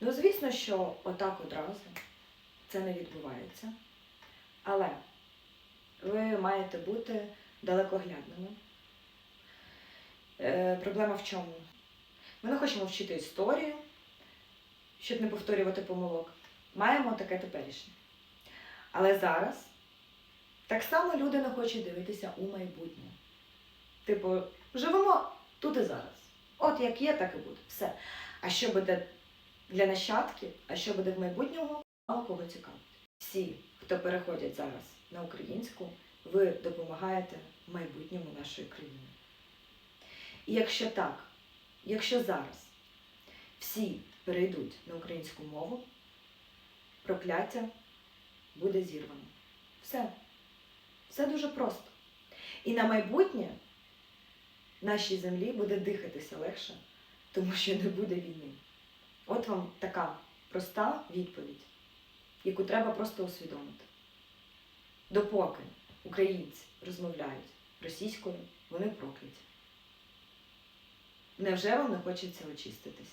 Ну, звісно, що отак одразу це не відбувається. Але ви маєте бути далекоглядними. Е, проблема в чому? Ми не хочемо вчити історію, щоб не повторювати помилок. Маємо таке теперішнє. Але зараз так само люди не хочуть дивитися у майбутнє. Типу, живемо тут і зараз. От як є, так і буде. Все. А що буде для нащадків, а що буде в майбутньому, мало кого цікавить. Всі, хто переходять зараз на українську, ви допомагаєте майбутньому нашої країни. І якщо так, якщо зараз всі перейдуть на українську мову, прокляття буде зірвано. Все. Все дуже просто. І на майбутнє нашій землі буде дихатися легше, тому що не буде війни. От вам така проста відповідь, яку треба просто усвідомити. Допоки українці розмовляють російською, вони прокляті. Невже вам не хочеться очиститись?